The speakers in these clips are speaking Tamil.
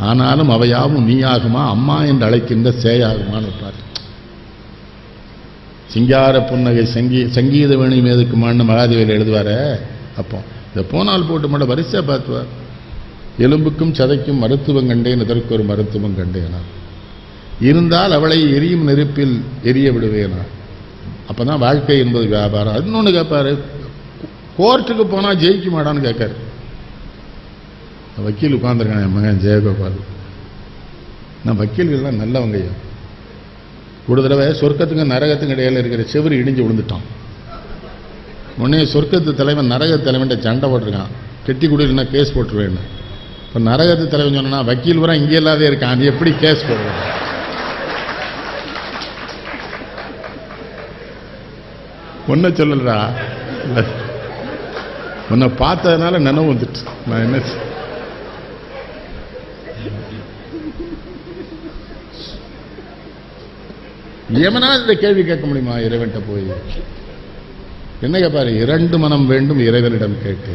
ஆனாலும் அவையாவும் நீயாகுமா? அம்மா என்று அழைக்கின்ற சேயாகுமான்னு இருப்பார் சிங்கார புன்னகை சங்கீ சங்கீத வேணி மேதுக்குமான்னு மகாதேவியில் எழுதுவாரே அப்போ இந்த போனால் போட்டு மட்டும் வரிசையாக பார்த்துவார். எலும்புக்கும் சதைக்கும் மருத்துவம் கண்டேன் இதற்கு ஒரு மருத்துவம் கண்டேனா இருந்தால் அவளை எரியும் நெருப்பில் எரிய விடுவேனா அப்பதான் வாழ்க்கை என்பது வியாபாரம். இன்னொன்று கேட்பாரு கோர்ட்டுக்கு போனால் ஜெயிக்க மாட்டான்னு கேட்காரு. வக்கீல் உட்காந்துருக்கான் என் மகன் ஜெயகோபால். நான் வக்கீல்கள்லாம் நல்லவங்க ஐயா. ஒரு தடவை சொர்க்கத்துக்கும் நரகத்துக்கும் இடையில இருக்கிற செவரி இடிஞ்சு விழுந்துட்டான். உடனே சொர்க்கத்து தலைவன் நரக தலைவன்ட்ட சண்டை போட்டிருக்கான். கெட்டி குடியில்னா கேஸ் போட்டுருவேன்னு இப்போ நரகத்து தலைவன் சொன்னா வக்கீல் பூரா இங்கே இல்லாதே இருக்கான் அது எப்படி கேஸ் போடுவேன் ஒன்ன சொல்லலடா. உன்னை பார்த்ததுனால நினைவு வந்துட்டு. நான் என்ன எவனா இந்த கேள்வி கேட்க முடியுமா? இறைவன்கிட்ட போய். என்ன கேட்பாரு இரண்டு மனம் வேண்டும் இறைவனிடம் கேட்டு.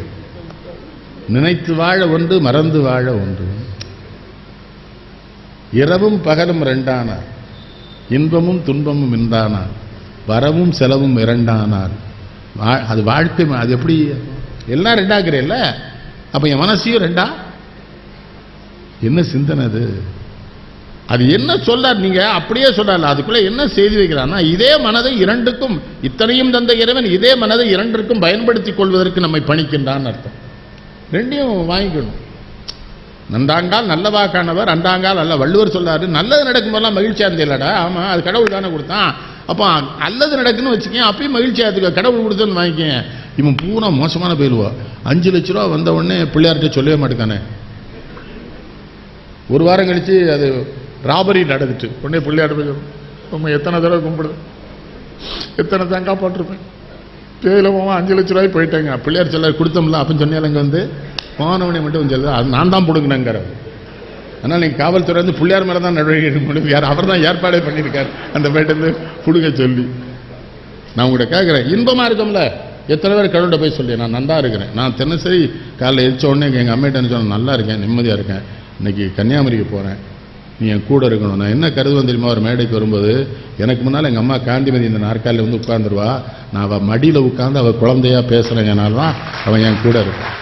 நினைத்து வாழ ஒன்று மறந்து வாழ ஒன்று இரவும் பகலும் இரண்டானார் இன்பமும் துன்பமும் இன்றானார் வரவும் செலவும் இரண்டானார் அது வாழ்க்கை அது எப்படி? எல்லாம் ரெண்டாக்குறேல்ல அப்போ என் மனசையும் ரெண்டா என்ன சிந்தனை அது? அது என்ன சொல்றார் நீங்க? அப்படியே சொல்றாரு. அதுக்குள்ள என்ன செய்தி வைக்கிறார்னா இதே மனதை இரண்டுக்கும் இத்தனையும் தந்த இறைவன் இதே மனதை இரண்டிற்கும் பயன்படுத்திக் கொள்வதற்கு நம்மை பணிக்கின்றான் அர்த்தம். ரெண்டையும் வாங்கிக்கணும். நந்தாங்கால் நல்லவாக்கானவர் காணவர் அண்டாங்கால் அல்ல. வள்ளுவர் சொல்லாரு நல்லது நடக்கும்போதெல்லாம் மகிழ்ச்சியா இருந்தேலடா ஆமா அது கடவுள் தானே கொடுத்தான். அப்போ நல்லது நடக்குன்னு வச்சுக்கேன் அப்பயும் மகிழ்ச்சியா இருந்துக்க கடவுள் கொடுத்தோன்னு வாங்கிக்கேன். இவன் பூரா மோசமான போயிடுவா அஞ்சு லட்ச ரூபா வந்த உடனே பிள்ளையார்கிட்ட சொல்லவே மாட்டேங்கானே ஒரு வாரம் கழிச்சு அது ராபரி நடந்துட்டு. உடனே பிள்ளையார் போய் சொல்லும், எத்தனை தடவை கும்பிடுது எத்தனை தேங்காய் போட்டிருப்பேன் தேவையில் போவோம் அஞ்சு லட்ச ரூபாய் போயிட்டாங்க. பிள்ளையார் செல்ல கொடுத்தோம்ல அப்படின்னு சொன்னால இங்கே வந்து. போனவனே மட்டும் சொல்லுது அது நான் தான் பிடுங்கினேங்கிற அதனால் நீங்கள் காவல்துறை வந்து பிள்ளையார் மேலே தான் நடவடிக்கை எடுக்க முடியும் யார் அவர் தான் ஏற்பாடே பண்ணியிருக்கார். அந்த பேட்டேருந்து பிடுங்க சொல்லி. நான் உங்கள்கிட்ட கேட்குறேன். இன்பமாக இருக்கும்ல. எத்தனை பேர் கடவுள்கிட்ட போய் சொல்லி நான் நல்லா இருக்கிறேன். நான் தினசரி காலையில் எரிச்ச உடனே எங்கள் அம்மையிட்ட சொன்னேன்? நல்லா இருக்கேன் நிம்மதியாக இருக்கேன். இன்னைக்கு கன்னியாகுமரிக்கு போகிறேன் நீ என் கூட இருக்கணும். நான் என்ன கருதுவேன் தெரியுமா? ஒரு மேடைக்கு வரும்போது எனக்கு முன்னால் எங்கள் அம்மா காந்திமதி இந்த நாற்காலில் வந்து உட்காந்துருவா நான் அவள் மடியில் உட்காந்து அவள் குழந்தையா பேசுகிறேங்கனால தான் அவன் என் கூட இருப்பான்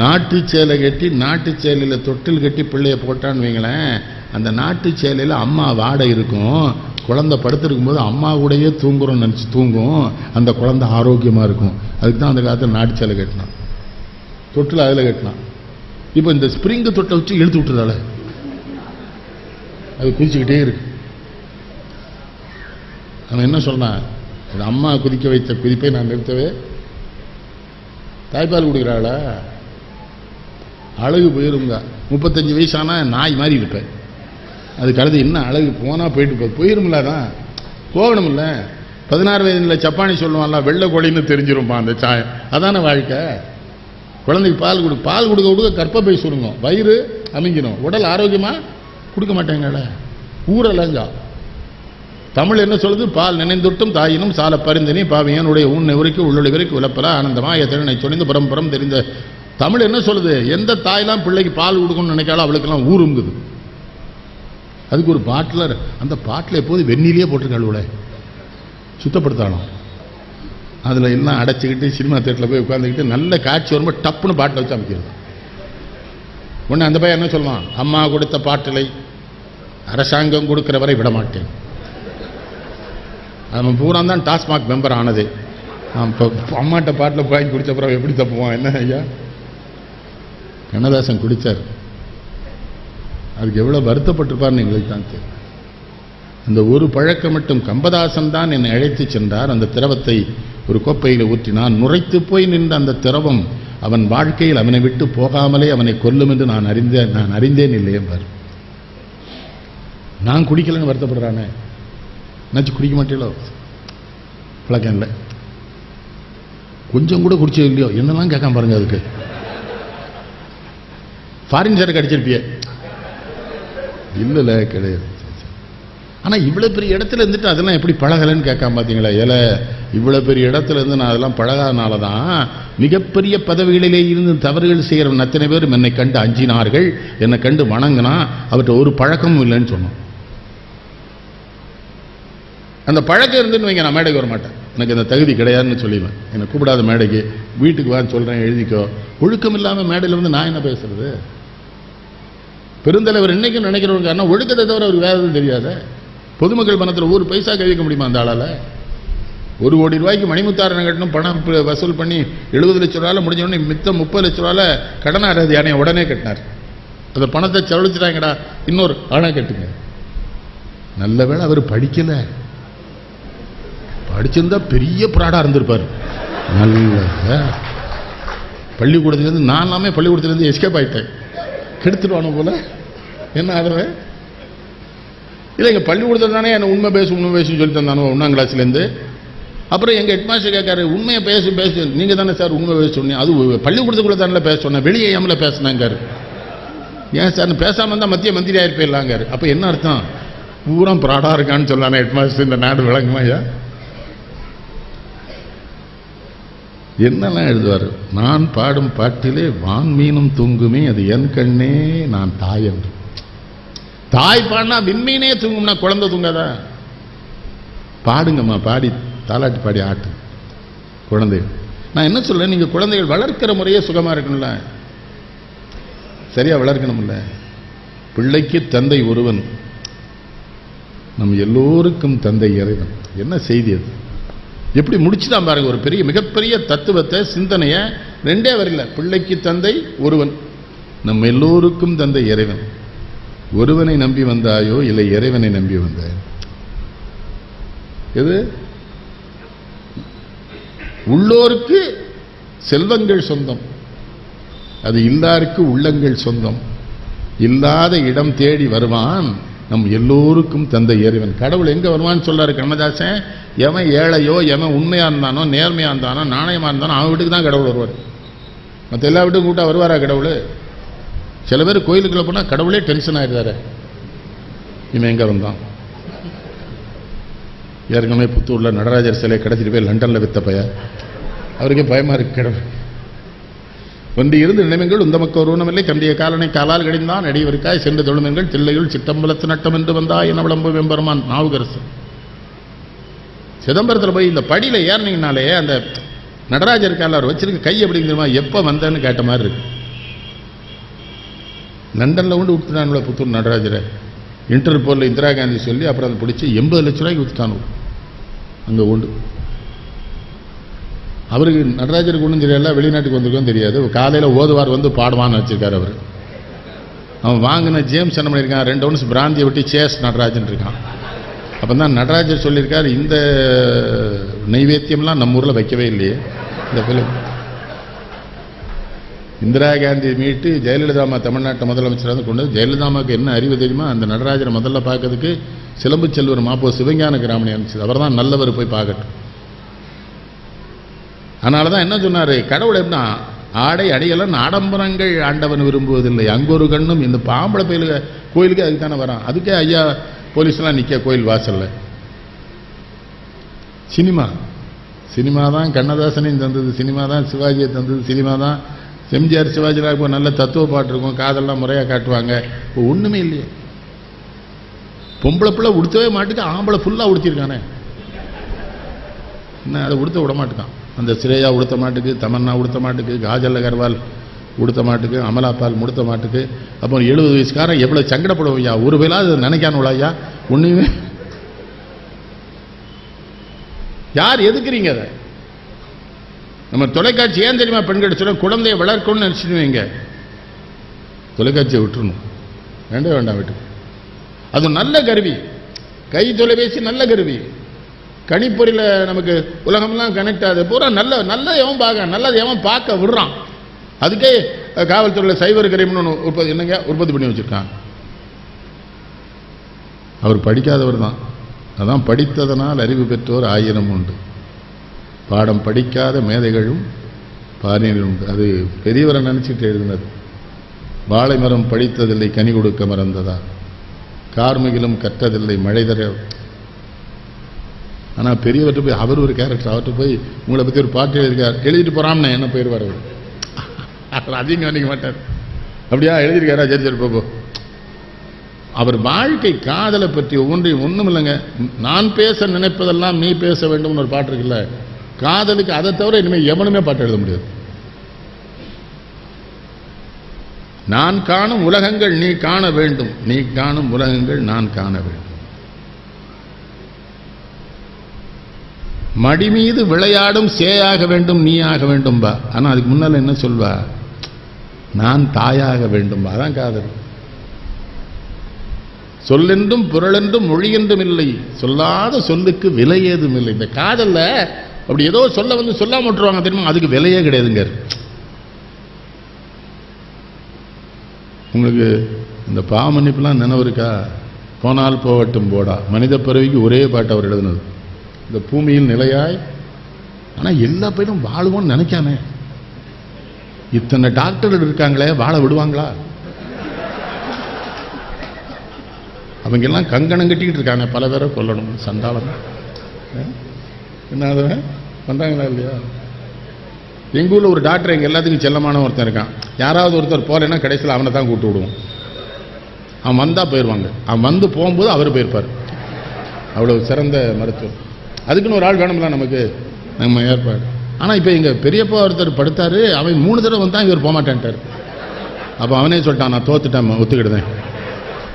நாட்டு சேலை கட்டி நாட்டு சேலையில் தொட்டில் கட்டி பிள்ளைய போட்டான்னு வைங்களேன். அந்த நாட்டு சேலையில் அம்மா வாடை இருக்கும். குழந்தை படுத்திருக்கும் போது அம்மா கூடயே தூங்குறோம்னு நினச்சி தூங்கும். அந்த குழந்தை ஆரோக்கியமாக இருக்கும். அதுக்கு தான் அந்த காலத்தில் நாட்டுச்சலை கட்டினான். தொட்டில் அதில் கட்டினான். இப்போ இந்த ஸ்ப்ரிங்கு தொட்டை வச்சு இழுத்து விட்டுறதால அது குதிச்சுக்கிட்டே இருக்கு. அவன் என்ன சொன்னான் இது அம்மா குதிக்க வைத்த குதிப்பை நான் நிறுத்தவே தாய்ப்பால் கொடுக்குறாளா? அழகு போயிருங்க முப்பத்தஞ்சு வயசானால் நாய் மாதிரி இருப்பேன். அதுக்கு அடுத்து இன்னும் அழகு? போனால் போயிட்டு போ. போயிருமில்ல தான் போகணும்ல. பதினாறு வயதில் சப்பானி சொல்லுவான்ல வெள்ளை கோழின்னு தெரிஞ்சிருப்பான் அந்த சாயம். அதானே வாழ்க்கை. குழந்தைக்கு பால் கொடு. பால் கொடுக்க கொடுக்க கற்பப்பை சுருங்கும். வயிறு அமைஞ்சிடும் உடல் ஆரோக்கியமாக கொடுக்க மாட்டேங்கல. ஊரலங்கா. தமிழ் என்ன சொல்லுது? பால் நினைந்துட்டும் தாயினும் சால பரிந்தினி பாவியனுடைய உன் உரைக்கு உள்ளொளி வரைக்கும் உழப்பல ஆனந்தமாக எத்தனை சொலிந்து புறம் தெரிந்த தமிழ் என்ன சொல்லுது? எந்த தாயெல்லாம் பிள்ளைக்கு பால் கொடுக்கணும்னு நினைக்காலும் அவளுக்கெல்லாம் ஊருங்குது. அதுக்கு ஒரு பாட்டில் அந்த பாட்டில் எப்போது வெந்நீரியே போட்டிருக்காளுவல சுத்தப்படுத்தாலும் அதில் எல்லாம் அடைச்சிக்கிட்டு சினிமா தேட்டரில் போய் உட்காந்துக்கிட்டு நல்ல காட்சி வரும்போது டப்புன்னு பாட்டில் வச்சு அமைக்கிறது. உடனே அந்த பையன் என்ன சொல்லுவான்? அம்மா கொடுத்த பாட்டிலை அரசாங்கம் கொடுக்குற வரை விட மாட்டேன் அவன் பூரா தான் டாஸ்மாக் மெம்பர் ஆனது. இப்போ அம்மாட்ட பாட்டில் வாங்கி குடித்த அப்புறம் எப்படி தப்புவான்? என்ன ஐயா? கண்ணதாசன் குடித்தார் அதுக்கு எவ்வளோ வருத்தப்பட்டிருப்பார்னு எங்களுக்கு தான் தெரியும். அந்த ஒரு பழக்கம் மட்டும் கம்பதாசன் தான் என்னை அழைத்து சென்றார். அந்த திரவத்தை ஒரு கோப்பையில் ஊற்றினான் நுரைத்து போய் நின்ற அந்த திரவம் அவன் வாழ்க்கையில் அவனை விட்டு போகாமலே அவனை கொல்லும் என்று நான் அறிந்தேன் நான் அறிந்தேன் இல்லையே பார். நான் குடிக்கலன்னு வருத்தப்படுறானே. என்னாச்சு குடிக்க மாட்டீங்களோ? பழக்கம் இல்லை. கொஞ்சம் கூட குடிச்சது இல்லையோ? என்னெல்லாம் கேட்காம பாருங்க அதுக்கு. ஃபாரின் சரக்கு அடிச்சிருப்பியே. இல்லைல்ல கிடையாது. ஆனால் இவ்வளோ பெரிய இடத்துல இருந்துட்டு அதெல்லாம் எப்படி பழகலைன்னு கேட்காம பார்த்தீங்களா இலை இவ்வளோ பெரிய இடத்துல இருந்து நான் அதெல்லாம் பழகாதனால தான் மிகப்பெரிய பதவிகளிலே இருந்து தவறுகள் செய்கிறவன் அத்தனை பேரும் என்னை கண்டு அஞ்சினார்கள் என்னை கண்டு வணங்கினா அவர்கிட்ட ஒரு பழக்கமும் இல்லைன்னு சொன்னோம் அந்த பழக்கம் இருந்துன்னு வைங்க நான் மேடைக்கு வர மாட்டேன் எனக்கு அந்த தகுதி கிடையாதுன்னு சொல்லிடுவேன். என்னை கூப்பிடாத மேடைக்கு வீட்டுக்கு வான்னு சொல்கிறேன் எழுதிக்கோ. ஒழுக்கம் இல்லாமல் மேடையில் வந்து நான் என்ன பேசுறது? பெருந்தலைவர் இன்னைக்கும் நினைக்கிறவங்க காரணம் ஒழுக்கத்தை தவிர அவர் வேறு எதுவும் தெரியாத? பொதுமக்கள் பணத்தில் ஒரு பைசா கழிக்க முடியுமா அந்த ஆளால்? ஒரு கோடி ரூபாய்க்கு மணிமுத்தாரனை கட்டணும் பணம் வசூல் பண்ணி எழுபது லட்ச ரூபாயில் முடிஞ்ச உடனே முப்பது லட்ச ரூபாயில் கடனாரதி யானையை உடனே கட்டினார். அந்த பணத்தை செலவழிச்சிட்டாங்கடா இன்னொரு ஆணை கட்டுங்க. நல்ல வேளை அவர் படிக்கலை. படிச்சிருந்தா பெரிய ப்ராடாக இருந்திருப்பார். நல்ல பள்ளிக்கூடத்துலேருந்து நான் எல்லாமே பள்ளிக்கூடத்துலேருந்து எஸ்கேப் ஆகிட்டேன் கெடுத்துடுவானு போல? என்ன ஆடுறேன் இல்லைங்க பள்ளிக்கூடத்தில் தானே என்ன உண்மை பேசு உண்மை பேசுன்னு சொல்லி தந்தானோ ஒன்றாம் கிளாஸ்லேருந்து? அப்புறம் எங்கள் ஹெட்மாஸ்டர் கேட்காரு உண்மையை பேசு பேசு. நீங்கள் தானே சார் உண்மை பேச சொன்னீங்க. அது பள்ளிக்கூடத்துக்குள்ளே தானே பேச சொன்னேன். வெளியே ஏமல பேசினாங்காரு. ஏன் சார் பேசாமல் இருந்தால் மத்திய மந்திரி ஆயிருப்பிடலாங்காரு அப்போ என்ன அர்த்தம்? பூரா ப்ராடாக இருக்கான்னு சொல்லானே ஹெட்மாஸ்டர் இந்த நாடு விளங்குமாயா என்னெல்லாம் எழுதுவார்? நான் பாடும் பாட்டிலே வான் மீனும் தூங்குமே அது என் கண்ணே நான் தாய் என்று. தாய் பாடினா விண்மீனே தூங்கும்னா குழந்தை தூங்காதா? பாடுங்கம்மா பாடி தாலாட்டி பாடி ஆட்டு. குழந்தைகள் நான் என்ன சொல்றேன்? நீங்க குழந்தைகள் வளர்க்கிற முறையே சுகமா இருக்கணும்ல? சரியா வளர்க்கணும்ல? பிள்ளைக்கு தந்தை ஒருவன். நம் எல்லோருக்கும் தந்தை இறைவன். என்ன செய்தி அது? எப்படி முடிச்சுதான் பாருங்க ஒரு பெரிய மிகப்பெரிய தத்துவத்தை சிந்தனையை ரெண்டே வரையில பிள்ளைக்கு தந்தை ஒருவன். நம்ம எல்லோருக்கும் தந்தை இறைவன். ஒருவனை நம்பி வந்தாயோ இல்லை இறைவனை நம்பி வந்தாயோ. எது? உள்ளோருக்கு செல்வங்கள் சொந்தம். அது இல்லாருக்கு உள்ளங்கள் சொந்தம். இல்லாத இடம் தேடி வருவான். நம் எல்லோருக்கும் தந்த இறைவன். கடவுள் எங்கே வருவான்னு சொல்கிறார் கண்ணதாசன்? எவன் ஏழையோ எவன் உண்மையாக இருந்தானோ நேர்மையாக இருந்தானோ நாணயமாக இருந்தானோ அவன் வீட்டுக்கு தான் கடவுள் வருவார். மற்ற எல்லா வீட்டுக்கும் கூட்டா வருவாரா கடவுள்? சில பேர் கோயிலுக்குள்ளே போனால் கடவுளே டென்ஷன் ஆகிடுறாரு இவன் எங்கே வந்தான்? ஏற்கனவே புத்தூரில் நடராஜர் சிலை கிடச்சிட்டு போய் லண்டனில் வித்த பையன். அவருக்கே பயமாக இருக்கு கடவுள். ஒன்று இருந்து நினைவுங்கள் உந்தமக்கு ஒருவனமில்லை கண்டிய காலனை காலால் கடிந்தான் அடியவருக்காய் சென்று தொழுமெங்கள் தில்லையுள் சித்தம்பலத்து நட்டம் என்று வந்தா என விளம்பு வெம்பெருமான் நாவுகரசு சிதம்பரத்தில் போய் இந்த படியில் ஏறினீங்கனாலே அந்த நடராஜர் காலார் வச்சிருக்க கை அப்படிங்கிறமா எப்போ வந்தேன்னு கேட்ட மாதிரி இருக்கு. லண்டனில் கொண்டு விட்டுட்டானுல புத்தூர் நடராஜரை. இன்டர்போலில் இந்திரா காந்தி சொல்லி அப்புறம் அதை பிடிச்சி எண்பது லட்ச ரூபாய்க்கு விட்டுட்டானு அங்கே உண்டு அவருக்கு நடராஜருக்கு ஒன்றும் தெரியல வெளிநாட்டுக்கு வந்திருக்கோம் தெரியாது. காலையில் ஓதுவார் வந்து பாடுவான்னு வச்சுருக்காரு அவர். அவன் வாங்கின ஜேம்ஸ் என்ன பண்ணியிருக்கான்? ரெண்டு ஒன்ஸ் பிராந்தியை விட்டு சேஸ் நடராஜன் இருக்கான். அப்போ தான் நடராஜர் சொல்லியிருக்காரு இந்த நைவேத்தியம்லாம் நம்ம ஊரில் வைக்கவே இல்லையே. இந்த பிள்ளை. இந்திரா காந்தி மீட்டு ஜெயலலிதா அம்மா தமிழ்நாட்டு முதலமைச்சராக வந்து கொண்டு வந்து ஜெயலலிதாமாவுக்கு என்ன அறிவு தெரியுமா? அந்த நடராஜரை முதல்ல பார்க்கறதுக்கு சிலம்பு செல்வர் மாப்போ சிவஞான கிராமணி அனுப்பிச்சது. அவர் தான் நல்லவர் போய் பார்க்கட்டும். அதனால தான் என்ன சொன்னார்? கடவுள் எப்படின்னா ஆடை அடையெல்லாம் ஆடம்பரங்கள் ஆண்டவன் விரும்புவதில்லை. அங்கொரு கண்ணும் இந்த பாம்பளை பயில கோயிலுக்கு அதுக்கு தானே வரான். அதுக்கே ஐயா போலீஸ்லாம் நிற்க கோயில் வாசலில். சினிமா. சினிமா தான் கண்ணதாசனையும் தந்தது. சினிமா தான் சிவாஜியை தந்தது. சினிமா தான் எம்ஜிஆர் சிவாஜிலாம் இப்போ நல்ல தத்துவ பாட்டு இருக்கும். காதெல்லாம் முறையாக காட்டுவாங்க. இப்போ ஒன்றுமே இல்லையே. பொம்பளை பிள்ளை உடுத்தவே மாட்டுக்கு ஆம்பளை ஃபுல்லாக உடுத்திருக்கானே. என்ன அதை உடுத்த விட மாட்டுக்கான். அந்த ஸ்ரேயா உடுத்த மாட்டுக்கு தமன்னா உடுத்த மாட்டுக்கு காஜல் அகர்வால் உடுத்த மாட்டுக்கு அமலாப்பால் முடுத்த மாட்டுக்கு அப்புறம் எழுபது வயசுக்காரன் எவ்வளோ சங்கடப்படுவையா? ஐயா ஒரு வேளாவது நினைக்கானுங்களா ஐயா? ஒன்றுமே யார் எதுக்குறீங்க அதை? நம்ம தொலைக்காட்சி ஏன் தெரியுமா பெண்கள் சொல்ல குழந்தையை வளர்க்கணும்னு நினச்சிடுவீங்க தொலைக்காட்சியை விட்டுறணும். வேண்டாம் வேண்டாம் விட்டு அது நல்ல கருவி. கை தொலைபேசி நல்ல கருவி. கணிப்பொறியில் நமக்கு உலகம்லாம் கனெக்ட் ஆகுது. பூரா நல்ல நல்ல எவன் பார்க்க நல்லது எவன் பார்க்க விடுறான். அதுக்கே காவல்துறையில் சைபர் கிரைம்னு ஒன்று உற்பத்தி என்னங்க? உற்பத்தி பண்ணி வச்சுருக்கான் அவர் படிக்காதவர் தான். அதான் படித்ததனால் அறிவு பெற்றோர் ஆயிரம் உண்டு. பாடம் படிக்காத மேதைகளும் பாரியர்கள் உண்டு. அது பெரியவரை நினச்சிட்டு எழுதினது. வாழை மரம் படித்ததில்லை கனி கொடுக்க மறந்ததா? கார்மிகிலும் கற்றதில்லை மழை தர ஆனால் பெரியவர்கிட்ட போய் அவர் ஒரு கேரக்டர் அவர்கிட்ட போய் உங்களை பற்றி ஒரு பாட்டு எழுதியிருக்கார். எழுதிட்டு போகிறாம்னு என்ன போயிடுவார்? அவர் அவர் அதிகம் கவனிக்க மாட்டார். அப்படியா? எழுதியிருக்காரா? சரி சரி போ, அவர் வாழ்க்கை காதலை பற்றி ஒவ்வொன்றையும் ஒன்றும் இல்லைங்க. நான் பேச நினைப்பதெல்லாம் நீ பேச வேண்டும்னு ஒரு பாட்டு இருக்குல்ல. காதலுக்கு அதை தவிர இனிமேல் எவனுமே பாட்டு எழுத முடியாது. நான் காணும் உலகங்கள் நீ காண வேண்டும். நீ காணும் உலகங்கள் நான் காண வேண்டும். மடி மீது விளையாடும் சேயாக வேண்டும் நீ ஆக வேண்டும்பா ஆனால் அதுக்கு முன்னால என்ன சொல்வா? நான் தாயாக வேண்டும்பா அதான் காதல். சொல்லென்றும் புரளென்றும் மொழியென்றும் இல்லை. சொல்லாத சொல்லுக்கு விலை ஏதும் இல்லை. இந்த காதலில் அப்படி ஏதோ சொல்ல வந்து சொல்லாம விட்டுருவாங்க தெரியுமா? அதுக்கு விலையே கிடையாதுங்க. உங்களுக்கு இந்த பாவமன்னிப்புலாம் நினைவு இருக்கா? போனால் போகட்டும் போடா. மனித பிறவிக்கு ஒரே பாட்டு அவர் எழுதுனது. இந்த பூமியில் நிலையாய். ஆனால் எல்லா பேரும் வாழுவோம்னு நினைக்காம. இத்தனை டாக்டர்கள் இருக்காங்களே வாழ விடுவாங்களா? அவங்க எல்லாம் கங்கணம் கட்டிக்கிட்டு இருக்காங்க. பல பேரை கொல்லணும். சண்டாளம். என்ன அது பண்றாங்களா இல்லையா? எங்கள் ஊரில் ஒரு டாக்டர் எங்கள் எல்லாத்துக்கும் செல்லமான ஒருத்தன் இருக்கான். யாராவது ஒருத்தர் போறேன்னா கடைசியில் அவனை தான் கூப்பிட்டு விடுவோம். அவன் வந்தால் போயிடுவாங்க அவன் வந்து போகும்போது அவர் போயிருப்பார். அவ்வளோ சிறந்த மருத்துவம் அதுக்குன்னு ஒரு ஆள் வேணும்ல நமக்கு நம்ம ஏற்பாடு. ஆனால் இப்போ எங்கள் பெரியப்பா ஒருத்தர் படுத்தார் அவன் மூணு தடவை வந்தா இவர் போகமாட்டேன்ட்டார் அப்போ அவனே சொல்லிட்டான் நான் தோத்துட்டேன் ஒத்துக்கிடுதேன்.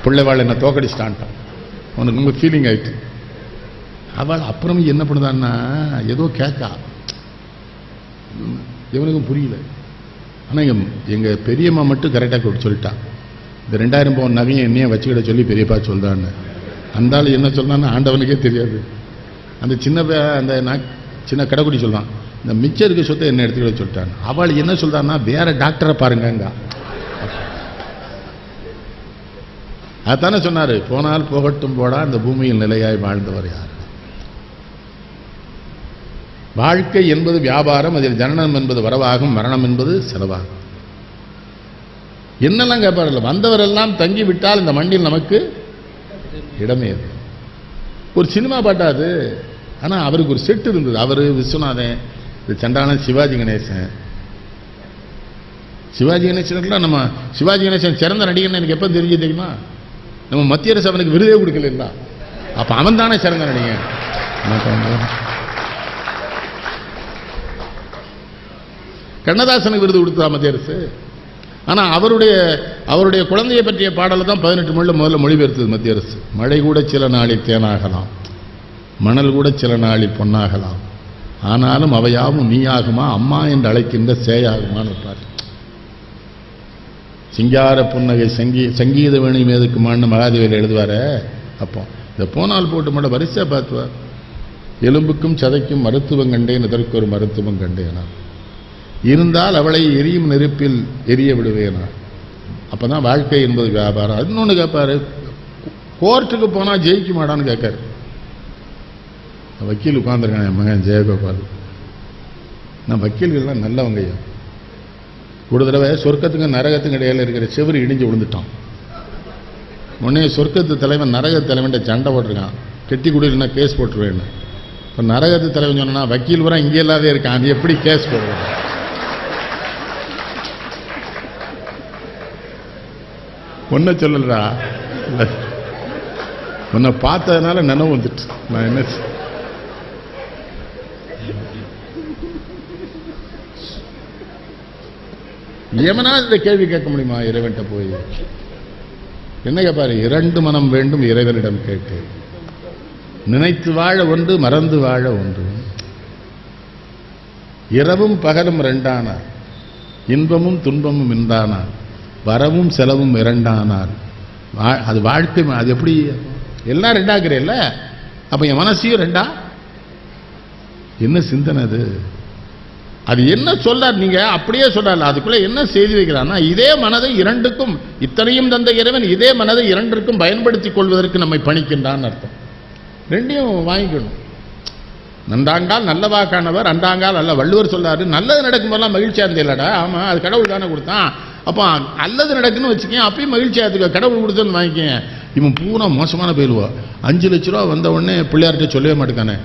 பிள்ளைவாள் என்ன தோக்கடிச்சிட்டான்ட்டான். அவனுக்கு ரொம்ப ஃபீலிங் ஆயிட்டு. அவள் அப்புறம் என்ன பண்ணுதான்னா ஏதோ கேட்கா இவனுக்கும் புரியல. ஆனால் எங்கள் எங்கள் பெரியம்மா மட்டும் கரெக்டாக சொல்லிட்டான் இந்த ரெண்டாயிரம் பவுன் நகையை என்னையே வச்சுக்கிட சொல்லி பெரியப்பா சொல்கிறான்னு அந்த ஆள் என்ன சொன்னான்னு ஆண்டவனுக்கே தெரியாது. அந்த சின்ன அந்த நான் சின்ன கடைக்குடி சொல்கிறான் இந்த மிச்சம் இருக்க சொத்தை என்ன எடுத்துக்கிட? சொல்லிட்டாங்க அவள் என்ன சொல்கிறான்னா வேற டாக்டரை பாருங்கங்க. அதானே சொன்னார் போனால் போகட்டும் போடா அந்த பூமியில் நிலையாய் வாழ்ந்தவர் யார்? வாழ்க்கை என்பது வியாபாரம் அதில் ஜனனம் என்பது வரவாகும் மரணம் என்பது செலவாகும். என்னெல்லாம் கேட்பார்கள்? வந்தவரெல்லாம் தங்கி விட்டால் இந்த மண்டியில் நமக்கு இடமே இல்லை. ஒரு சினிமா பாட்டா அது? ஆனால் அவருக்கு ஒரு செட் இருந்தது. அவர் விஸ்வநாதன் இது சண்டாளன் சிவாஜி கணேசன். சிவாஜி கணேசனுக்குலாம் நம்ம சிவாஜி கணேசன் சிறந்த நடிகன் எனக்கு எப்போ தெரிஞ்சு தெரியுமா? நம்ம மத்திய அரசு அவனுக்கு விருதே கொடுக்கல அப்போ அவன் தானே சிறந்த நடிகன். கண்ணதாசனுக்கு விருது கொடுத்தா மத்திய அரசு? ஆனா அவருடைய அவருடைய குழந்தையை பற்றிய பாடலை தான் பதினெட்டு மொழியில் முதல்ல மொழிபெயர்த்தது மத்திய அரசு. மழை கூட சில நாளில் தேனாகலாம். மணல் கூட சில நாளில் பொன்னாகலாம். ஆனாலும் அவையாவும் நீயாகுமா அம்மா என்று அழைக்கின்ற சேயாகுமான்னு பாட்டு சிங்கார புன்னகை சங்கீ சங்கீத வேணி மேதுக்குமான்னு மகாதேவியில் எழுதுவாரே அப்போ. இந்த போனால் போட்டு மட்டும் வரிசை பார்த்துவார். எலும்புக்கும் சதைக்கும் மருத்துவம் கண்டேன் இதற்கு ஒரு மருத்துவம் கண்டேனா இருந்தால் அவளை எரியும் நெருப்பில் எரிய விடுவேனா? அப்பதான் வாழ்க்கை என்பது வியாபாரம். இன்னொன்று கேட்பாரு கோர்ட்டுக்கு போனால் ஜெயிக்க மாட்டான்னு கேட்காரு. வக்கீல் உட்காந்துருக்கான் என் மகன் ஜெயகோபால். நான் வக்கீல்கள்லாம் நல்லவங்க ஐயா. ஒரு தடவை சொர்க்கத்துக்கும் நரகத்துக்கும் இடையில இருக்கிற செவரு இடிஞ்சு விழுந்துட்டான். உடனே சொர்க்கத்து தலைவன் நரக தலைவன்ட்ட சண்டை போட்டிருக்கான். கெட்டி குடியில்னா கேஸ் போட்டுருவேன்னு. இப்போ நரகத்து தலைவன் சொன்னா வக்கீல் பூரா இங்கே இல்லாதே இருக்கான். அது எப்படி கேஸ் போடுவேன் ஒன்றை சொல்லலடா. இல்ல. உன்னை பார்த்ததுனால நினைவு வந்துட்டு. நான் என்ன எவனா இந்த கேள்வி கேட்க முடியுமா? இறைவன்கிட்ட போய். என்ன கேட்பாரு இரண்டு மனம் வேண்டும் இறைவனிடம் கேட்டு. நினைத்து வாழ ஒன்று மறந்து வாழ ஒன்று இரவும் பகலும் ரெண்டானா இன்பமும் துன்பமும் இன்றானார் வரவும் செலவும் இரண்டானார். வா- அது வாழ்க்கை அது எப்படி? எல்லாம் ரெண்டாக்குறேல்ல? அப்போ என் மனசையும் ரெண்டா? என்ன சிந்தனை அது? அது என்ன சொல்றார் நீங்க? அப்படியே சொல்றாரு அதுக்குள்ள என்ன செய்தி வைக்கிறான்னா இதே மனதை இரண்டுக்கும் இத்தனையும் தந்த இறைவன் இதே மனதை இரண்டிற்கும் பயன்படுத்திக் கொள்வதற்கு நம்மை பணிக்கின்றான்னு அர்த்தம். ரெண்டையும் வாங்கிக்கணும். நன்றாங்கால் நல்லவா காணவர் அண்டாங்கால் அல்ல வள்ளுவர் சொல்லாரு நல்லது நடக்கும் மகிழ்ச்சியாக மகிழ்ச்சியா இருந்தேலடா ஆமா அது கடவுள் தானே கொடுத்தான். அப்போ நல்லது நடக்குன்னு வச்சுக்கேன் அப்பயும் மகிழ்ச்சியாக இருந்துக்க கடவுள் கொடுத்தோன்னு வாங்கிக்கேன். இவன் பூரா மோசமான போயிடுவா அஞ்சு லட்ச ரூபா வந்த உடனே பிள்ளையார்கிட்ட சொல்லவே மாட்டேங்கானே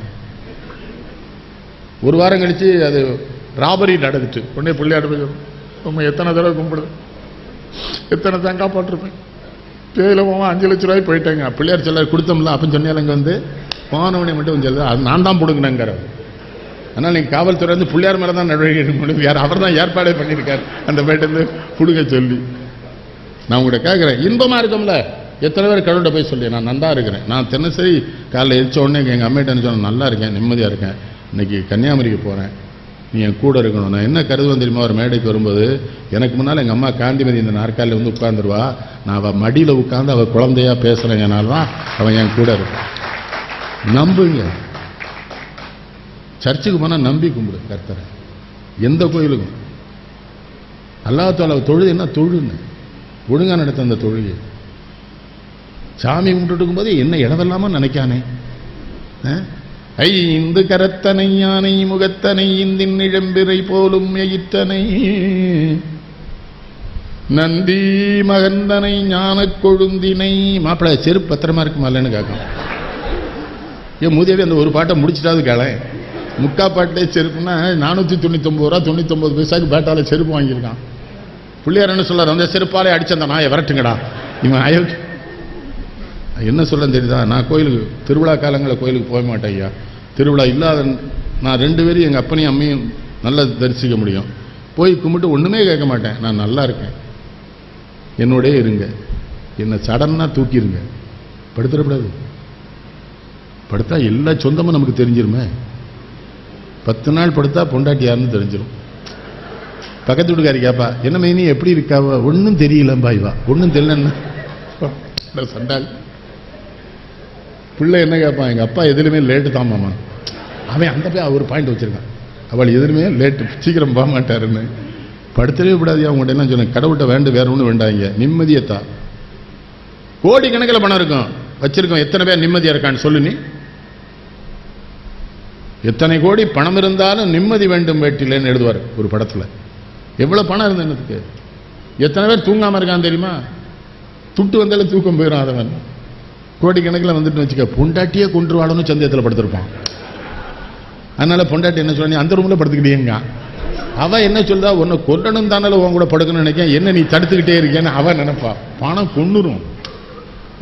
ஒரு வாரம் கழிச்சு அது ராபரி நடந்துட்டு உடனே பிள்ளையார்ட்ட போய் நம்ம எத்தனை தடவை கும்பிடுது எத்தனை தான் காப்பாற்றிருப்பேன் பேரில் போவோம் அஞ்சு லட்ச ரூபாய் போயிட்டாங்க. பிள்ளையார் செல்ல கொடுத்தோம்ல அப்போ சொன்னால இங்கே வந்து போனவனே மட்டும் கொஞ்சம் சொல்லுது அது நான் தான் பிடுங்கினேங்கிற அதனால் நீங்கள் காவல்துறை வந்து பிள்ளையார் மேலே தான் நடவடிக்கை எடுக்க முடியும். யார் அவர் தான் ஏற்பாடே பண்ணியிருக்கார். அந்த பேட்டேருந்து பிடுங்க சொல்லி. நான் உங்கள்கிட்ட கேட்குறேன் இன்பமாக இருக்கும்ல? எத்தனை பேர் கடவுள்கிட்ட போய் சொல்லி நான் நல்லா இருக்கிறேன். நான் தினசரி காலைல எழுச்ச உடனே எங்கள் அம்மையிட்ட சொன்னேன்? நல்லா இருக்கேன் நிம்மதியாக இருக்கேன். இன்னைக்கு கன்னியாகுமரிக்கு போகிறேன் நீ என் கூட இருக்கணும். நான் என்ன கருதுவேன் தெரியுமா? ஒரு மேடைக்கு வரும்போது எனக்கு முன்னால் எங்கள் அம்மா காந்திமதி இந்த நாற்காலில் வந்து உட்காந்துருவா நான் அவள் மடியில் உட்காந்து அவள் குழந்தையா பேசுகிறேங்கனால தான் அவன் என் கூட இருப்பான் நம்புங்க. சர்ச்சுக்கு போனால் நம்பி கும்பிடு கர்த்தரை. எந்த கோயிலுக்கும். அல்லாத்தால தொழுது என்ன? தொழுன்னு. ஒழுங்காக நடத்த அந்த தொழுகை. சாமி கும்பிட்டுருக்கும் இருக்கும்போது என்ன இடவெல்லாம நினைக்கானே? ஐ இந்து கரத்தனை யானை முகத்தனை இந்தின் இழம்பிறை போலும் எயித்தனை. நந்தி மகந்தனை ஞான கொழுந்தினை. மாப்பிள்ளை செருப்பு பத்திரமா இருக்குமா இல்லைன்னு கேட்கும். ஏன் மூதியாவே அந்த ஒரு பாட்டை முடிச்சிட்டாவது கேளேன். முட்டாப்பாட்டிலே செருப்புன்னா செருப்புனா நானூற்றி தொண்ணூத்தொம்பது ரூபா தொண்ணூத்தொம்பது பைசாக்கு பேட்டாவில் செருப்பு வாங்கியிருக்கான். பிள்ளையார் என்ன சொல்றாரு? அந்த செருப்பாலே அடிச்ச அந்த நாயை விரட்டுங்கடா. இவன் அயோக்கிய என்ன சொல்ல தெரியுதா? நான் கோயிலுக்கு திருவிழா காலங்களில் கோயிலுக்கு போக மாட்டேன் ஐயா. திருவிழா இல்லாத நான் ரெண்டு பேரும் எங்கள் அப்பனையும் அம்மையும் நல்லா தரிசிக்க முடியும். போய் கும்பிட்டு ஒன்றுமே கேட்க மாட்டேன். நான் நல்லா இருக்கேன். என்னோடயே இருங்க. என்னை சடனாக தூக்கிடுங்க படுத்துடக்கூடாது. படுத்தா எல்லா சொந்தமும் நமக்கு தெரிஞ்சிருமே. பத்து நாள் படுத்தா பொண்டாட்டி யாருன்னு தெரிஞ்சிடும் பக்கத்து வீட்டுக்காரி கேப்பா என்ன மைனி எப்படி இருக்காவா ஒன்றும் தெரியலம்பா இவா. ஒன்றும் தெரியலன்னா? சண்டாள். பிள்ளை என்ன கேட்பான் எங்கள் அப்பா எதுலையுமே லேட்டு தான் மாமா. அவன் அந்த போய் ஒரு பாயிண்ட் வச்சிருக்கான். அவள் எதுலையுமே லேட்டு சீக்கிரம் போக மாட்டாருன்னு. படுத்தவே விடாது அவங்கள்ட்ட என்ன சொன்னேன். கடவுள்கிட்ட வேண்டு வேற ஒன்றும் வேண்டாங்க. நிம்மதியத்தா கோடி கணக்கில் பணம் இருக்கும். வச்சுருக்கோம். எத்தனை பேர் நிம்மதியாக இருக்கான்னு சொல்லு நீ. எத்தனை கோடி பணம் இருந்தாலும் நிம்மதி வேண்டும் வேட்டிலேன்னு எழுதுவார் ஒரு படத்தில். எவ்வளோ பணம் இருந்த என்னத்துக்கு? எத்தனை பேர் தூங்காமல் இருக்கான் தெரியுமா? துட்டு வந்தாலும் தூக்கம் போயிடும் அதவன். கோடிக்கணக்கில் வந்துட்டு வச்சுக்க பொண்டாட்டியே கொன்று வாழணும் சந்தேகத்தில் படுத்திருப்பான். அதனால் பொண்டாட்டி என்ன சொல்ல நீ அந்த ரூமில் படுத்துக்கிட்டீங்க அவன் என்ன சொல்லுதா உன்னை கொல்லணும் தானே உன் கூட படுக்கணும்னு நினைக்கேன் என்ன நீ தடுத்துக்கிட்டே இருக்கேன்னு அவன் நினைப்பா. பணம் கொண்டுரும்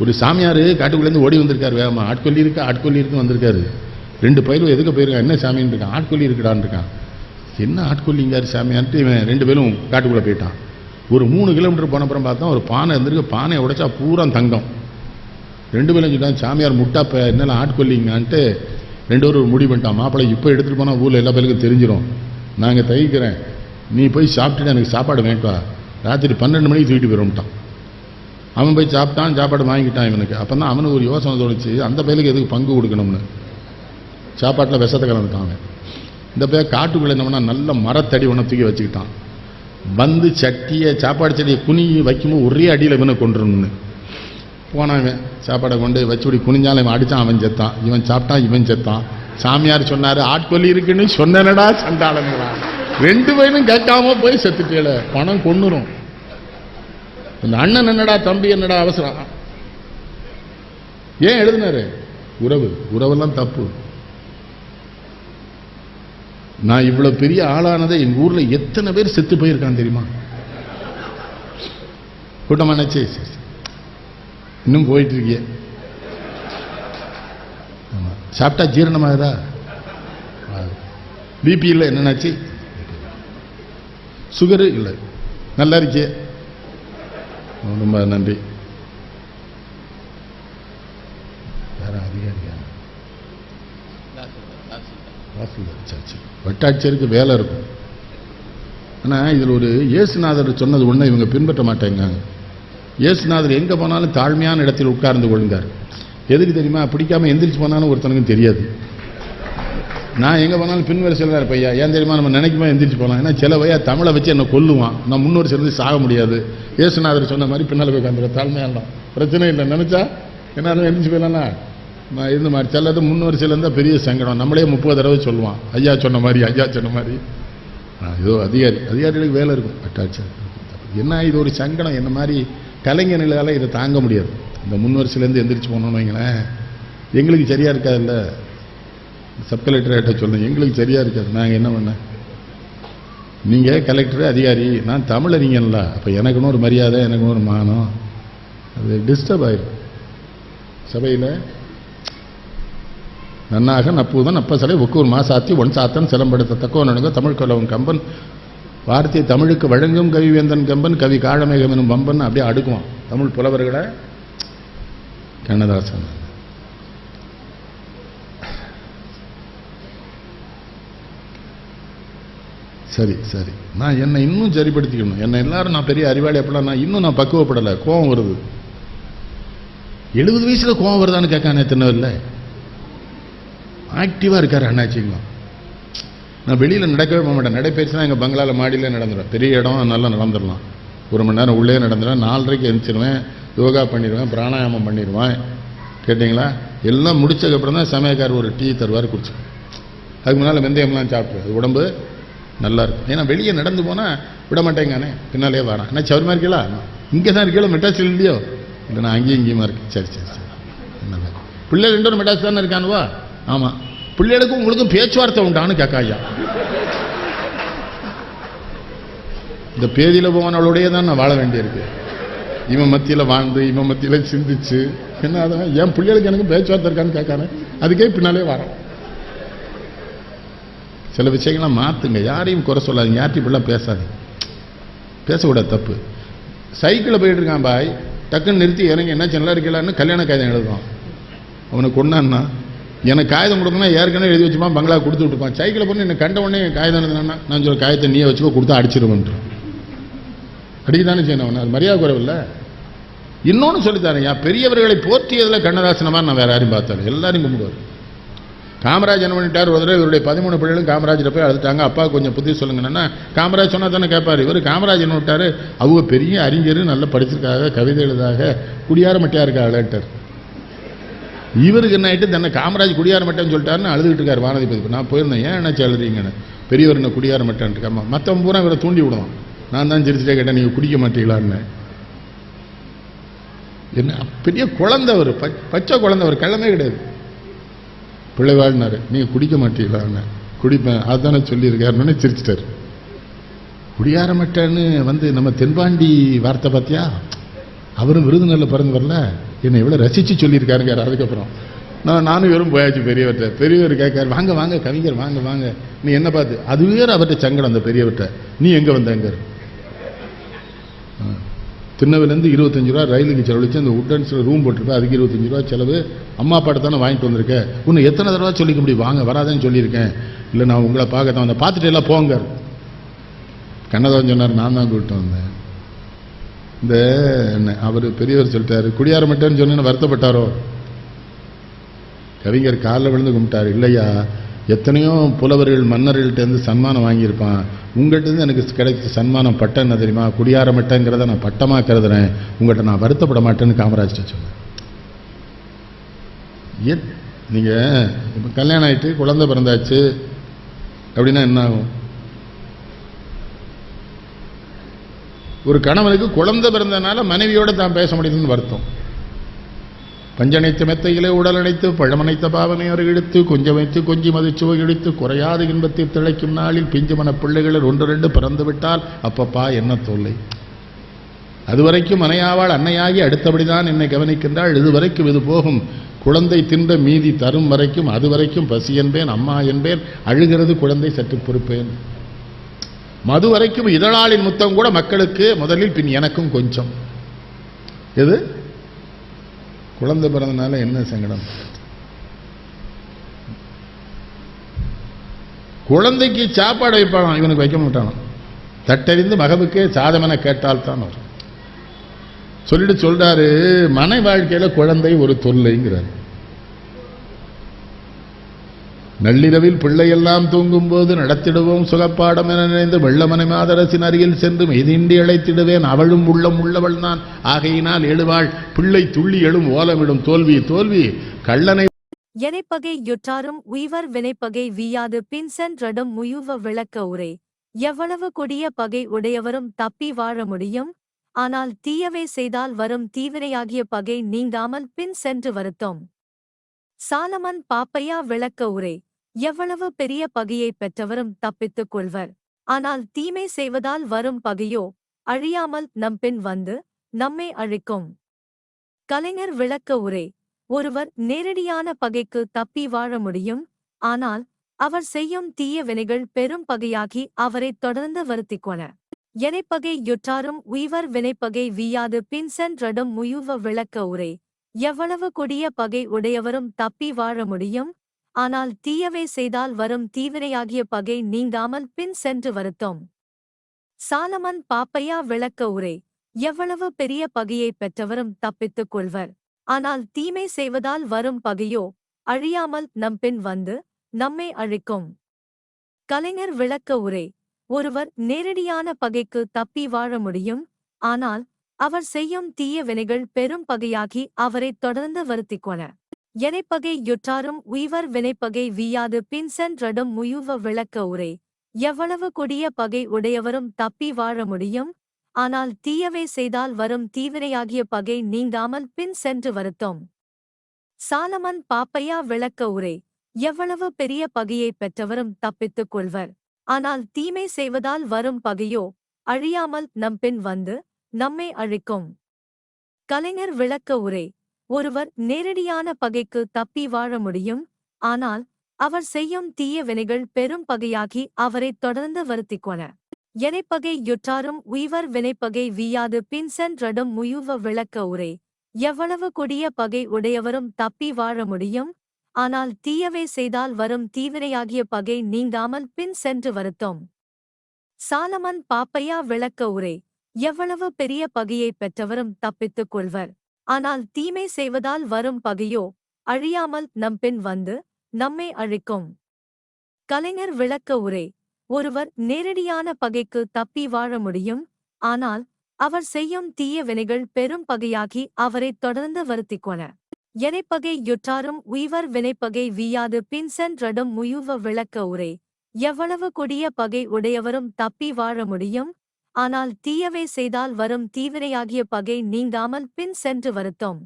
ஒரு சாமியார் காட்டுக்குள்ளேருந்து ஓடி வந்திருக்காரு வேகமாக ஆட்கொல்லி இருக்கா ஆட்கொல்லி இருக்கு வந்திருக்காரு. ரெண்டு பயிரும் எதுக்கு போயிருக்கான்? என்ன சாமின்னு இருக்கான் ஆட்கொல்லி இருக்கடான்னு இருக்கான் என்ன ஆட்கொல்லிங்காரு சாமியான்ட்டு இவன் ரெண்டு பேரும் காட்டுக்குள்ளே போயிட்டான். ஒரு மூணு கிலோமீட்டர் போன அப்புறம் பார்த்தா ஒரு பானை இருந்திருக்கு. பானையை உடைச்சா பூரா தங்கம். ரெண்டு பேரும் சொல்லிட்டான் சாமியார் முட்டா ப என்னெல்லாம் ஆட்கொல்லிங்கான்ட்டு ரெண்டு பேரும் ஒரு முடிவு பண்ணிட்டான். மாப்பிள்ளை இப்போ எடுத்துகிட்டு போனால் ஊரில் எல்லா பேருக்கும் தெரிஞ்சிடும் நாங்கள் தயிக்கிறேன் நீ போய் சாப்பிட்டுட்டு எனக்கு சாப்பாடு வேண்டா ராத்திரி பன்னெண்டு மணிக்கு தூக்கிட்டு போயிடும்ட்டான் அவன் போய் சாப்பிட்டான் சாப்பாடு வாங்கிட்டான் இவனுக்கு. அப்போ தான் அவனுக்கு ஒரு யோசனை தோணுச்சு அந்த பயிலுக்கு எதுக்கு பங்கு கொடுக்கணும்னு? சாப்பாட்டில் விஷத்தை கலந்துட்டாங்க இந்த போய் காட்டுக்குள்ளே என்ன நல்ல மரத்தடி ஒன்று தூக்கி வச்சுக்கிட்டான். வந்து சட்டியை சாப்பாடு செடியை குனி வைக்கும்போது ஒரே அடியில் இவனை கொண்டுருன்னு போனான் இவன். சாப்பாடை கொண்டு வச்சுபடி குனிஞ்சாலும் இவன் அடித்தான் அவன் செத்தான். இவன் சாப்பிட்டான் இவன் செத்தான். சாமியார் சொன்னார் ஆட்கொல்லி இருக்குன்னு சொன்னனடா சண்டாளங்களா ரெண்டு பேரும் கேட்காம போய் செத்துட்டேல பணம் கொன்னுரும். இந்த அண்ணன் என்னடா தம்பி என்னடா அவசரம்? ஏன் எழுதினாரு? உறவு. உறவெல்லாம் தப்பு. நான் இவ்வளோ பெரிய ஆளானதை எங்கள் ஊரில் எத்தனை பேர் செத்து போயிருக்கான் தெரியுமா? கூட்டமானாச்சே சரி சரி. இன்னும் போயிட்டு இருக்கிய சாப்பிட்டா ஜீரணமாகுதா பிபி இல்லை என்னன்னாச்சு? சுகரு இல்லை. நல்லா இருக்கே. ரொம்ப நன்றி. யாரும் அதிகாரியா? வாசல் வச்சாச்சு. வட்டாட்சியருக்கு வேலை இருக்கும். ஆனால் இதில் ஒரு இயேசுநாதர் சொன்னது ஒன்று இவங்க பின்பற்ற மாட்டேங்க இயேசுநாதர் எங்கே போனாலும் தாழ்மையான இடத்தில் உட்கார்ந்து கொள்ந்தார் எதுக்கு தெரியுமா? பிடிக்காம எந்திரிச்சு போனாலும் ஒருத்தனுக்கும் தெரியாது. நான் எங்கே போனாலும் பின் வரிசையில் தான் இருப்பையா ஏன் தெரியுமா? நம்ம நினைக்குமா எந்திரிச்சு போகலாம் ஏன்னா சில வயா தமிழை வச்சு என்னை கொல்லுவான். நான் முன்னோர் சேர்ந்து சாக முடியாது. இயேசுநாதர் சொன்ன மாதிரி பின்னால் போய் உட்காந்துருவேன் தாழ்மையாலாம் பிரச்சனை இல்லை. நினச்சா என்னாலும் எந்திரிச்சு போயிடலாம்ல. இருந்த மாதிரி சிலது முன்வரிசையில் இருந்தால் பெரிய சங்கடம். நம்மளே முப்பது தடவை சொல்லுவான். ஐயா சொன்ன மாதிரி ஐயா சொன்ன மாதிரி. ஏதோ அதிகாரி அதிகாரிகளுக்கு வேலை இருக்கும். அட்டாச்சு. என்ன இது ஒரு சங்கடம். என்ன மாதிரி கலைஞர்களால் இதை தாங்க முடியாது. இந்த முன்வரிசையிலேருந்து எந்திரிச்சு போனோம்னு வைங்களேன். எங்களுக்கு சரியாக இருக்காதுல்ல? சப் கலெக்டர்கிட்ட சொல்லுங்கள் எங்களுக்கு சரியாக இருக்காது. நாங்கள் என்ன பண்ண? நீங்கள் கலெக்டர் அதிகாரி நான் தமிழறிஞன்ல. அப்போ எனக்குன்னு ஒரு மரியாதை எனக்குன்னு ஒரு மானம். அது டிஸ்டர்ப் ஆயிடும் சபையில் நன்னாக நப்பூதன் அப்பசலை ஒக்கூர் மாசாத்தி ஒன் சாத்தன் சிலம்படுத்த தக்கோ நடுங்க தமிழ் கொலவன் கம்பன் வார்த்தை தமிழுக்கு வழங்கும் கவிவேந்தன் கம்பன் கவி காழமேகம் எனும் பம்பன் அப்படியே அடுக்குவான். தமிழ் புலவர்களை கண்ணதாசன். சரி சரி. நான் என்னை இன்னும் சரிப்படுத்திக்கணும். என்னை எல்லாரும் நான் பெரிய அறிவாளி அப்படிலாம் நான் இன்னும் நான் பக்குவப்படலை. கோவம் வருது. எழுபது வயசில் கோவம் வருதான்னு கேட்கானே தின்னவில்லை. ஆக்டிவாக இருக்கார் அண்ணாச்சிங்கம் நான் வெளியில் நடக்கவே போக மாட்டேன். நடைபயிற்சினா எங்கள் பங்களாவில் மாடியில் நடந்துடும் பெரிய இடம் நல்லா நடந்துடலாம் ஒரு மணி நேரம் உள்ளே நடந்துடும் நாலரைக்கு எழுந்திருவேன் யோகா பண்ணிடுவேன் பிராணாயாமம் பண்ணிடுவேன் கேட்டிங்களா? எல்லாம் முடிச்சதுக்கப்புறம் தான் சமயக்கார் ஒரு டீ தருவார் குடிச்சு. அதுக்கு முன்னால் வெந்தயம்லாம் சாப்பிடுவேன் அது உடம்பு நல்லா இருக்கும். ஏன்னா வெளியே நடந்து போனால் விட மாட்டேங்கானே. பின்னாலே வரேன். என்ன சௌரியமாக இருக்கீங்களா? இங்கே தான் இருக்கீங்களா? மெட்டாசில் இல்லையோ? இல்லை நான் அங்கேயும் இங்கேயுமா இருக்கேன். சரி சரி சரி. பிள்ளை ரெண்டு மெட்டாஸ் மெட்ராஸ் தானே இருக்கானுவா? ஆமாம் பிள்ளைகளுக்கும் உங்களுக்கும் பேச்சுவார்த்தை உண்டான்னு ஐயா இந்த பேதியில் போனவளுடைய தான் நான் வாழ வேண்டியிருக்கு. இவன் மத்தியில் வாழ்ந்து இவன் மத்தியில் சிந்திச்சு என்ன அதான் என் பிள்ளைகளுக்கு எனக்கு பேச்சுவார்த்தை இருக்கான்னு கேட்கானே அதுக்கே பின்னாலே வரோம். சில விஷயங்கள்லாம் மாற்றுங்க யாரையும் குறை சொல்லாதீங்க யார்ட்டையும் இப்படிலாம் பேசாதீங்க. பேசக்கூடாது தப்பு. சைக்கிளில் போயிட்டு இருக்கான் பாய் டக்குன்னு நிறுத்தி இறங்கி என்ன நல்லா இருக்கலான்னு கல்யாண காகிதம் எழுதுவான். அவனுக்கு கொண்டான்னா எனக்கு காகிதம் கொடுக்கணும் ஏற்கனவே எழுதி வச்சுப்பான் பங்களா கொடுத்து விட்டுப்பான் சைக்கிளை பண்ணி என்ன கண்ட உடனே காகிதம் எழுதுனா நான் சொல்ல காயத்தை நீயே வச்சுக்கோ கொடுத்தா அடிக்க அடிக்கதானே செய்யணும் அவனை. அது மரியாதை குறைவில்லை இன்னொன்று சொல்லித்தாரேன் என் பெரியவர்களை போற்றியதில் கண்ணதாசனமா நான் வேற யாரையும் பார்த்தேன் எல்லாரையும் கும்பிடுவார். காமராஜ் என்ன பண்ணிட்டார்? ஒரு தடவை இவருடைய பதிமூணு பிள்ளைகளும் காமராஜரை போய் அழுதுட்டாங்க. அப்பா கொஞ்சம் புத்தி சொல்லுங்கன்னா காமராஜ் சொன்னா தானே கேட்பார். இவர் காமராஜ் என்ன விட்டார்? அவங்க பெரிய அறிஞர் நல்லா படிச்சிருக்காங்க கவிதை எழுதாக குடியார மட்டியா இருக்காங்கட்டார் இவருக்கு என்ன ஆயிட்டு தன்னை காமராஜ் குடியார மட்டேன்னு சொல்லிட்டாருன்னு அழுதுகிட்டு இருக்காரு வானதிபதி நான் போயிருந்தேன். ஏன் என்ன எழுதுறீங்கன்னு பெரியவர் என்ன குடியார மட்டேன் இருக்காமா மற்றவன் பூரா இவரை தூண்டி விடுவான். நான் தான் சிரிச்சிட்டே கேட்டேன் நீங்கள் குடிக்க மாட்டீங்களான்னு. என்ன பெரிய குழந்தை அவர். பச்சை குழந்தை அவர். கிழமே கிடையாது. பிள்ளை வாழ்னாரு நீங்கள் குடிக்க மாட்டீங்களான்னு. குடிப்பேன். அதுதானே சொல்லியிருக்காருன்னு சிரிச்சிட்டாரு. குடியாரமட்டன்னு வந்து நம்ம தென்பாண்டி வார்த்தை பார்த்தியா அவரும் விருதுநரில் பிறந்து வரல என்னை எவ்வளோ ரசித்து சொல்லியிருக்காருங்க அதுக்கப்புறம் நான் நானும் வெறும் போயாச்சு பெரியவர்கிட்ட. பெரியவர் கேட்காரு வாங்க வாங்க கவிஞர் வாங்க வாங்க. நீ என்ன பார்த்து? அது வேற அவர்கிட்ட சங்கடம் அந்த பெரியவர்கிட்ட. நீ எங்கே வந்தங்க திருநெல்வேலேருந்து இருபத்தஞ்சு ரூபா ரயிலுக்கு செலவழிச்சு அந்த உட்டன்ஸில் ரூம் போட்டிருப்பேன். அதுக்கு இருபத்தஞ்சு ரூபா செலவு. அம்மா அப்பாட்ட தானே வாங்கிட்டு வந்திருக்கேன் இன்னும் எத்தனை தடவை சொல்லிக்க முடியும்? வாங்க வராதேன்னு சொல்லியிருக்கேன். இல்லை நான் உங்களை பார்க்க தான் வந்தேன். பார்த்துட்டு எல்லாம் போங்க கண்ணதாசன் சொன்னார் நான் தான் கூப்பிட்டு வந்தேன். இந்த என்ன அவர் பெரியவர் சொல்லிட்டாரு குடியார மட்டும் சொன்னு வருத்தப்பட்டாரோ? கவிஞர் காலில் விழுந்து கும்பிட்டாரு இல்லையா எத்தனையோ புலவர்கள் மன்னர்கள்ட்டேருந்து சன்மானம் வாங்கியிருப்பான். உங்கள்கிட்ட எனக்கு கிடைச்ச சன்மானம் பட்டம் என்ன தெரியுமா? குடியார மட்டங்கிறத நான் பட்டமாக கருதுறேன். உங்கள்கிட்ட நான் வருத்தப்பட மாட்டேன்னு காமராஜ் சொன்னேன் ஏன்? நீங்கள் இப்போ கல்யாணம் ஆயிட்டு குழந்தை பிறந்தாச்சு அப்படின்னா என்ன ஆகும்? ஒரு கணவனுக்கு குழந்தை பிறந்தனால மனைவியோடு தான் பேச முடியுதுன்னு வருத்தம். பஞ்சனைத்த மெத்தையிலே உடல் அணைத்து பழமனைத்த பாவனை இழுத்து கொஞ்சம் வைத்து கொஞ்சி மதிச்சுவை இழுத்து குறையாத இன்பத்தை திளைக்கும் நாளில் பிஞ்சு மன பிள்ளைகளில் ஒன்று ரெண்டு பிறந்து விட்டால் அப்பப்பா என்ன தொல்லை. அதுவரைக்கும் மனையாவாள் அன்னையாகி அடுத்தபடிதான் என்னை கவனிக்கின்றாள். இதுவரைக்கும் இது போகும். குழந்தை தின்ற மீதி தரும் வரைக்கும் அதுவரைக்கும் பசி என்பேன் அம்மா என்பேன் அழுகிறது குழந்தை சற்று பொறுப்பேன். மது வரைக்கும் இதழாளின் முத்தம் கூட மக்களுக்கு முதலில் பின் எனக்கும் கொஞ்சம். எது? குழந்தை பிறந்தனால என்ன சங்கடம்? குழந்தைக்கு சாப்பாடு வைப்பானோ? இவனுக்கு வைக்க மாட்டானோ? தட்டறிந்து மகவுக்கே சாதமென கேட்டால் தான் அவர். சொல்லிட்டு சொல்றாரு மனை வாழ்க்கையில் குழந்தை ஒரு தொல்லைங்கிறார். நள்ளிரவில் பிள்ளையெல்லாம் தூங்கும்போது நடத்திடுவோம் சுகப்பாடம் என நினைந்து வெள்ளமனை மாதரசின் அருகில் சென்று மெதிண்டி அழைத்திடுவேன். அவளும் உள்ளம் உள்ளவள் தான் ஆகையினால் எழுவாள். பிள்ளை துள்ளி எழும் ஓலமிடும். தோல்வி தோல்வி. கள்ளனை எனைப்பகை யுற்றாரும் உய்வர் வினைப்பகை வீயாது பின் சென்றடும் முயுவ விளக்க உரை. எவ்வளவு கொடிய பகை உடையவரும் தப்பி வாழ முடியும்? ஆனால் தீயவை செய்தால் வரும் தீவினையாகிய பகை நீங்காமல் பின் சென்று வருத்தோம். சாலமன் பாப்பையா விளக்க உரை. எவ்வளவு பெரிய பகையை பெற்றவரும் தப்பித்துக் கொள்வர். ஆனால் தீமை செய்வதால் வரும் பகையோ அழியாமல் நம்பின் வந்து நம்மை அழிக்கும். கலைஞர் விளக்க உரை ஒருவர் நேரடியான பகைக்கு தப்பி வாழ முடியும் ஆனால் அவர் செய்யும் தீய வினைகள் பெரும் பகையாகி அவரைத் தொடர்ந்து வருத்திக்கொண எனைப்பகை யுற்றாரும் உய்வர் வினைப்பகை வீயாது பின்சென்றடும் முயுவ விளக்க உரை எவ்வளவு கொடிய பகை உடையவரும் தப்பி வாழ முடியும் ஆனால் தீயவை செய்தால் வரும் தீவினையாகிய பகை நீங்காமல் பின் சென்று வருத்தோம். சாலமன் பாப்பையா விளக்க உரை எவ்வளவு பெரிய பகையை பெற்றவரும் தப்பித்துக் கொள்வர். ஆனால் தீமை செய்வதால் வரும் பகையோ அழியாமல் நம்பின் வந்து நம்மை அழிக்கும். கலைஞர் விளக்க உரை ஒருவர் நேரடியான பகைக்கு தப்பி வாழ முடியும் ஆனால் அவர் செய்யும் தீய வினைகள் பெரும் பகையாகி அவரைத் தொடர்ந்து வருத்திக்கொண எனைப்பகை யுற்றாரும் உய்வர் வினைப்பகை வீயாது பின்சென்றடும் முயுவ விளக்க உரை. எவ்வளவு கொடிய பகை உடையவரும் தப்பி வாழ முடியும்? ஆனால் தீயவை செய்தால் வரும் தீவினையாகிய பகை நீங்காமல் பின் சென்று வருத்தோம். சாலமன் பாப்பையா விளக்க உரை. எவ்வளவு பெரிய பகையை பெற்றவரும் தப்பித்துக் கொள்வர். ஆனால் தீமை செய்வதால் வரும் பகையோ? அழியாமல் நம்பின் வந்து நம்மை அழிக்கும். கலைஞர் விளக்க உரை. ஒருவர் நேரடியான பகைக்கு தப்பி வாழ முடியும் ஆனால் அவர் செய்யும் தீய வினைகள் பெரும் பகையாகி அவரைத் தொடர்ந்து வருத்திக்கொண எனைப்பகை யுற்றாரும் உய்வர் வினைப்பகை வீயாது பின்சென்றடும் முயுவ விளக்க உரை. எவ்வளவு கொடிய பகை உடையவரும் தப்பி வாழ முடியும் ஆனால் தீயவை செய்தால் வரும் தீவினையாகிய பகை நீங்காமல் பின் சென்று வருத்தோம். சாலமன் பாப்பையா விளக்க உரை. எவ்வளவு பெரிய பகையை பெற்றவரும் தப்பித்துக் கொள்வர். ஆனால் தீமை செய்வதால் வரும் பகையோ? அழியாமல் நம்பின் வந்து நம்மை அழிக்கும். கலைஞர் விளக்க உரை. ஒருவர் நேரடியான பகைக்கு தப்பி வாழ முடியும். ஆனால் அவர் செய்யும் தீய வினைகள் பெரும் பகையாகி அவரைத் தொடர்ந்து வருத்திக்கொண. எனைப்பகை யுற்றாரும் உய்வர் வினைப்பகை வீயாது பின்சென்றடும் முயுவ விளக்க உரை. எவ்வளவு கொடிய பகை உடையவரும் தப்பி வாழ முடியும்? ஆனால் தீயவை செய்தால் வரும் தீவினையாகிய பகை நீங்காமல் பின் சென்று வருத்தோம்.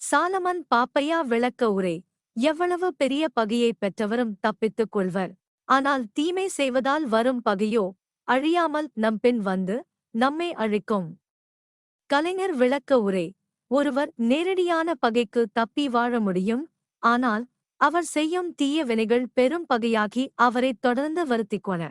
சாலமன் பாப்பையா விளக்க உரை எவ்வளவு பெரிய பகையை பெற்றவரும் தப்பித்துக் கொள்வர். ஆனால் தீமை செய்வதால் வரும் பகையோ அழியாமல் நம்பின் வந்து நம்மை அழிக்கும். கலைஞர் விளக்க உரை ஒருவர் நேரடியான பகைக்கு தப்பி வாழ முடியும் ஆனால் அவர் செய்யும் தீய வினைகள் பெரும் பகையாகி அவரைத் தொடர்ந்து வருத்திக்கொண.